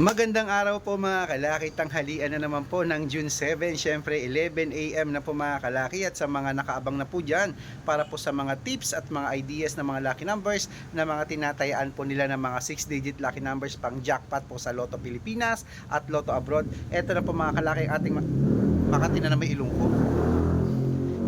Magandang araw po mga kalaki, tanghalian na naman po ng June 7, syempre 11 a.m. na po mga kalaki at sa mga nakaabang na po dyan para po sa mga tips at mga ideas ng mga lucky numbers na mga tinatayaan po nila ng mga 6-digit lucky numbers pang jackpot po sa Lotto Pilipinas at Lotto Abroad. Ito na po mga kalaki ating ma- Makati na na may ilong ko.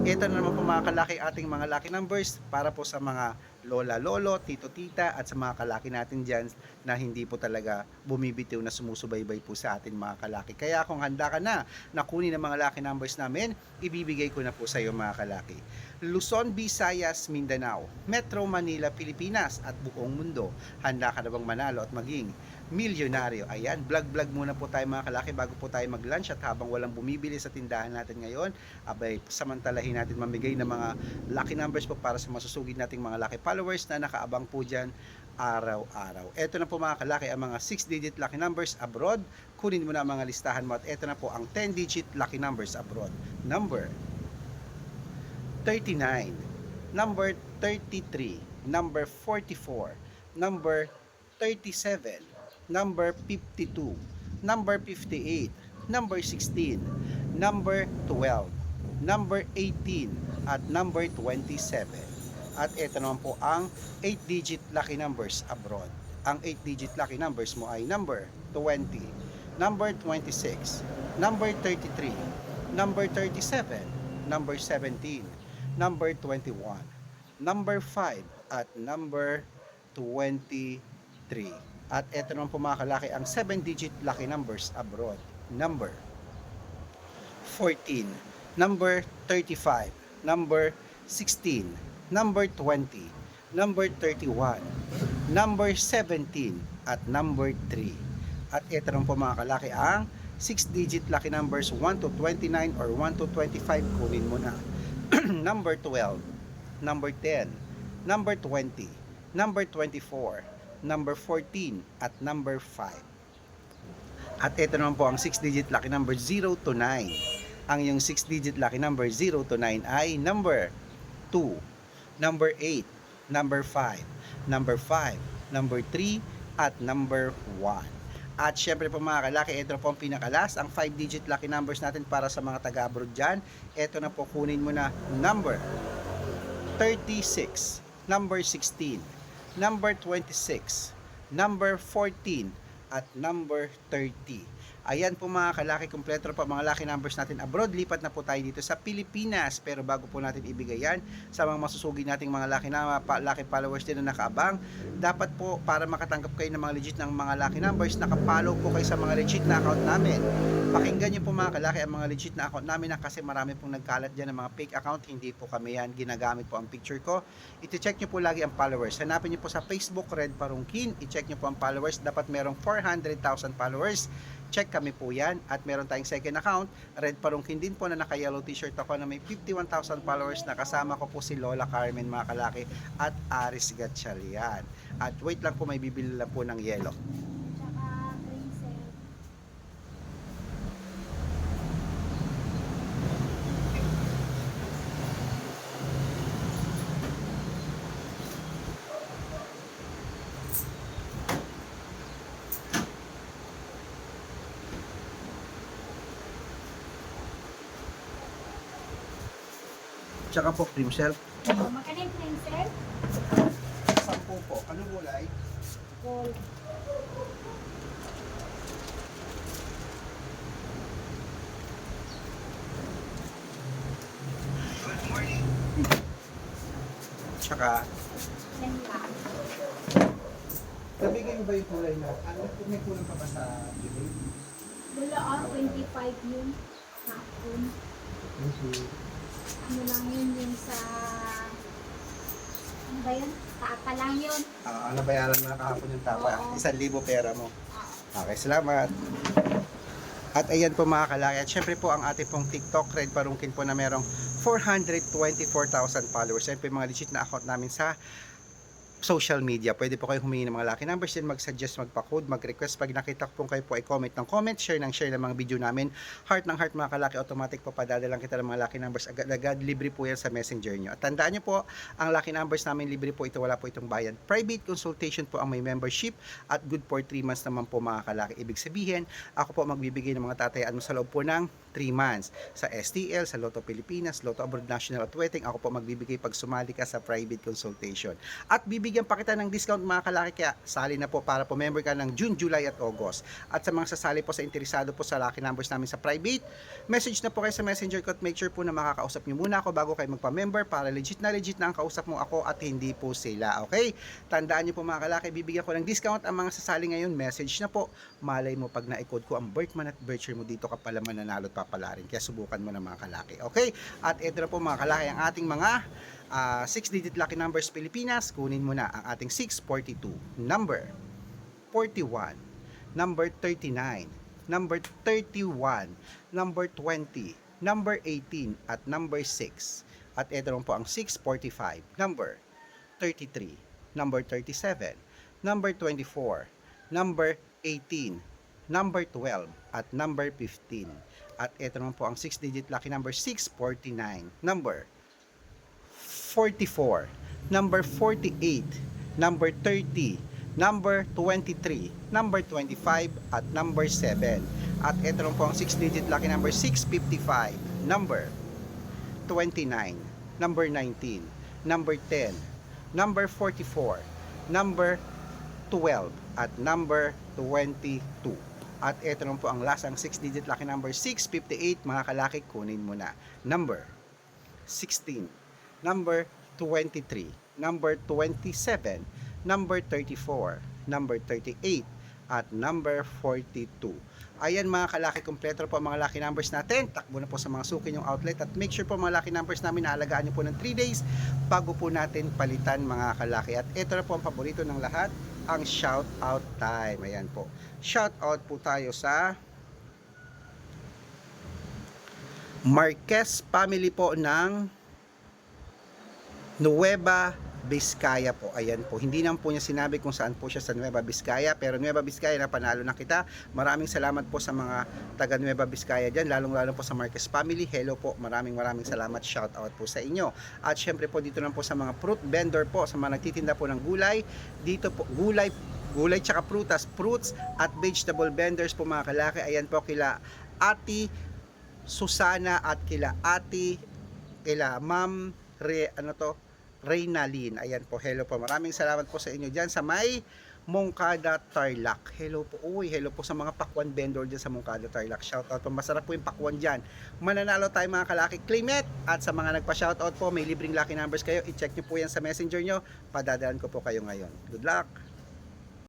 Ito na naman po mga kalaki ating mga lucky numbers para po sa mga lola, lolo, tito, tita at sa mga kalaki natin dyan na hindi po talaga bumibitiw na sumusubaybay po sa atin mga kalaki. Kaya kung handa ka na na kunin ang mga lucky numbers namin, ibibigay ko na po sa iyo mga kalaki. Luzon, Visayas, Mindanao, Metro Manila, Pilipinas at buong mundo. Handa ka na bang manalo at maging milyonaryo? Ayan, vlog-vlog muna po tayo mga kalaki bago po tayo mag-lunch at habang walang bumibili sa tindahan natin ngayon, abay, samantalahin natin mamigay ng mga lucky numbers po para sa masusugid nating mga lucky followers na nakaabang po dyan araw-araw. Ito na po mga kalaki ang mga 6-digit lucky numbers abroad. Kunin mo na ang mga listahan mo at ito na po ang 10-digit lucky numbers abroad. Number 39, number 33, number 44, number 37, number 52, number 58, number 16, number 12, number 18, at number 27. At ito naman po ang 8-digit lucky numbers abroad. Ang 8-digit lucky numbers mo ay number 20, number 26, number 33, number 37, number 17, number 21, number 5, at number 23. At ito naman po mga kalaki ang 7-digit lucky numbers abroad. Number 14, number 35, number 16, number 20, number 31, number 17, at number 3. At ito naman po mga kalaki ang 6-digit lucky numbers 1 to 29 or 1 to 25 kunin mo na. number 12, number 10, number 20, number 24, number 14, at number 5. At ito naman po ang 6-digit lucky number 0 to 9. Ang yung 6-digit lucky number 0 to 9 ay number 2, number 8, number 5, number 5, number 3, at number 1. At syempre po mga kalaki, ito po ang pinakalas, ang 5-digit lucky numbers natin para sa mga taga-abroad dyan. Ito na po, kunin mo na number 36, number 16, number 26, number 14, at number 30. Ayan po mga kalaki, kompleto po mga lucky numbers natin abroad. Lipat na po tayo dito sa Pilipinas. Pero bago po natin ibigay yan sa mga masusugi nating mga lucky, na, pa, lucky followers din na nakaabang, dapat po para makatanggap kayo ng mga legit ng mga lucky numbers, nakapollow po kayo sa mga legit na account namin. Pakinggan nyo po mga kalaki ang mga legit na account namin na kasi marami pong nagkalat dyan ng mga fake account. Hindi po kami yan, ginagamit po ang picture ko. Iti-check nyo po lagi ang followers. Hanapin nyo po sa Facebook, Red Parungkin. I-check nyo po ang followers. Dapat merong 400,000 followers check kami po yan. At meron tayong second account. Red Parungkin din po na naka yellow t-shirt ako na may 51,000 followers. Na kasama ko po si Lola Carmen mga kalaki at Aris Gatchalian. At wait lang po may bibili lang po ng yellow tsaka po cream shell Oh, Magkano yung princess? 10 po ano gulay? Gold. tsaka nabigay mo ba yung kulay na ano kung may kulang pa ba sa bibig? Wala ah, 25 yun. Hapon. Ano lang yun yung sa... Ano ba yun? Tapa lang yun. Ah, nabayaran mo na kahapon yung tapa Oo. isang libo pera mo Ah, Okay, salamat. At ayan po mga kalaki. At syempre po ang ating pong TikTok, Red Parungkin po na merong 424,000 followers. Yan po yung mga legit na account namin sa social media. Pwede po kayo humingi ng mga lucky numbers din, mag-suggest, magpa-code, mag-request. Pag nakita po kayo po ay comment ng comment, share ng share ng mga video namin. Heart ng heart mga kalaki, automatic po padadalang kita ng mga lucky numbers. Agad-agad, libre po yan sa messenger nyo. At tandaan nyo po, ang lucky numbers namin libre po ito, wala po itong bayad. Private consultation po ang may membership at good for 3 months naman po mga kalaki. Ibig sabihin, ako po magbibigay ng mga tatayaan mo sa loob po ng 3 months. Sa STL, sa Lotto Pilipinas, Lotto Abroad National at Wedding, ako po magbibigay pag sumali ka sa private consultation. At bibigyan pa kita ng discount mga kalaki, kaya sali na po para po member ka ng June, July at August. At sa mga sasali po sa interesado po sa lucky numbers namin sa private, message na po kayo sa messenger ko at make sure po na makakausap nyo muna ako bago kayo magpa-member para legit na legit na ang kausap mo ako at hindi po sila. Okay? Tandaan nyo po mga kalaki, bibigyan ko ng discount ang mga sasali ngayon. Message na po. Malay mo pag na-code ko ang month at year mo dito ka pala mananalo at papalarin. Kaya subukan mo na mga kalaki. Okay? At ito na po mga kalaki ang ating mga 6-digit lucky numbers Pilipinas. Kunin mo na ang ating 642. Number 41. Number 39. Number 31. Number 20. Number 18. At number 6. At ito po ang 645. Number 33. Number 37. Number 24. Number 18. Number 12. At number 15. At ito naman po ang 6-digit lucky number 649. Number 44. Number 48. Number 30. Number 23. Number 25. At number 7. At ito naman po ang 6-digit lucky number 655. Number 29. Number 19. Number 10. Number 44. Number 12. At number 22. At ito naman po ang last, ang 6-digit lucky number 658. Mga kalaki, kunin mo na. Number 16. Number 23. Number 27. Number 34. Number 38. At number 42. Ayan mga kalaki, kompleto na po ang mga lucky numbers natin. Takbo na po sa mga suki yung outlet at make sure po mga lucky numbers namin naalagaan nyo po ng 3 days bago po natin palitan mga kalaki. At ito na po ang paborito ng lahat, ang shout out time. Ayan po. Shout out po tayo sa Marquez family po ng Nueva Vizcaya po. Ayan po. Hindi naman po niya sinabi kung saan po siya sa Nueva Vizcaya. Pero Nueva Vizcaya na panalo na kita. Maraming salamat po sa mga taga Nueva Vizcaya dyan. Lalong lalo po sa Marquez family. Hello po. Maraming maraming salamat. Shout out po sa inyo. At syempre po dito naman po sa mga fruit vendor po. Sa mga nagtitinda po ng gulay. Dito po gulay gulay tsaka prutas, fruits at vegetable vendors po mga kalaki. Ayan po kila Ati Susana at kila Ati kila Ma'am Re, ano to Reynalyn. Ayan po, hello po. Maraming salamat po sa inyo dyan sa may Mongkada Tarlac. Hello po. Uy, hello po sa mga pakwan vendor dyan sa Mongkada Tarlac. Shoutout po. Masarap po yung pakwan dyan. Mananalo tayo mga kalaki. Claim it. At sa mga nagpa-shoutout po, may libreng lucky numbers kayo. I-check nyo po yan sa messenger nyo. Padadalan ko po kayo ngayon. Good luck!